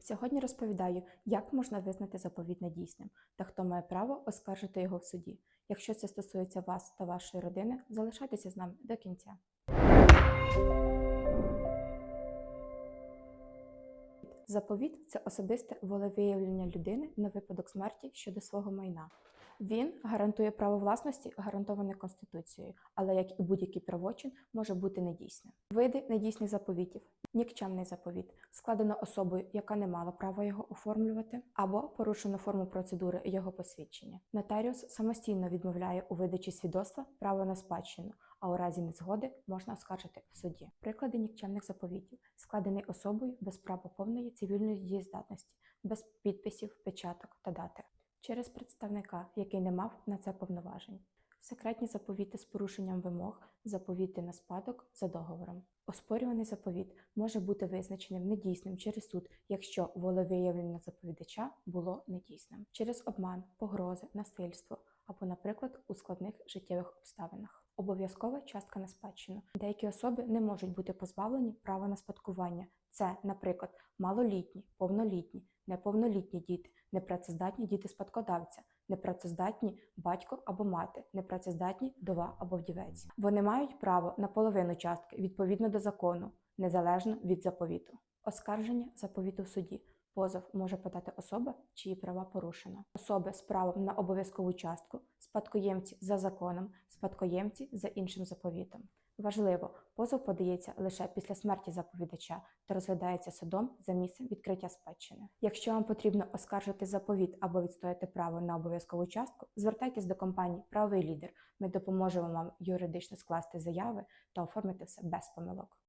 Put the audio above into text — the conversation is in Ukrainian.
Сьогодні розповідаю, як можна визнати заповіт недійсним та хто має право оскаржити його в суді. Якщо це стосується вас та вашої родини, залишайтеся з нами до кінця. Заповіт це особисте волевиявлення людини на випадок смерті щодо свого майна. Він гарантує право власності, гарантоване Конституцією, але як і будь-який правочин, може бути недійсним. Види недійсних заповітів: нікчемний заповіт складено особою, яка не мала права його оформлювати, або порушено форму процедури його посвідчення. Нотаріус самостійно відмовляє у видачі свідоцтва право на спадщину, а у разі незгоди можна оскаржити в суді. Приклади нікчемних заповітів складений особою без права повної цивільної дієздатності, без підписів, печаток та дати через представника, який не мав на це повноважень. Секретні заповіти з порушенням вимог, заповіти на спадок за договором. Оспорюваний заповіт може бути визначеним недійсним через суд, якщо волевиявлення заповідача було недійсним, через обман, погрози, насильство або, наприклад, у складних життєвих обставинах. Обов'язкова частка на спадщину. Деякі особи не можуть бути позбавлені права на спадкування. Це, наприклад, малолітні, повнолітні, неповнолітні діти, непрацездатні діти спадкодавця, непрацездатні батько або мати, непрацездатні вдова або вдівець. Вони мають право на половину частки відповідно до закону, незалежно від заповіту. Оскарження заповіту в суді. Позов може подати особа, чиї права порушено. Особи з правом на обов'язкову частку, спадкоємці за законом, спадкоємці за іншим заповітом. Важливо, позов подається лише після смерті заповідача та розглядається судом за місцем відкриття спадщини. Якщо вам потрібно оскаржити заповіт або відстояти право на обов'язкову частку, звертайтесь до компанії Правий лідер. Ми допоможемо вам юридично скласти заяви та оформити все без помилок.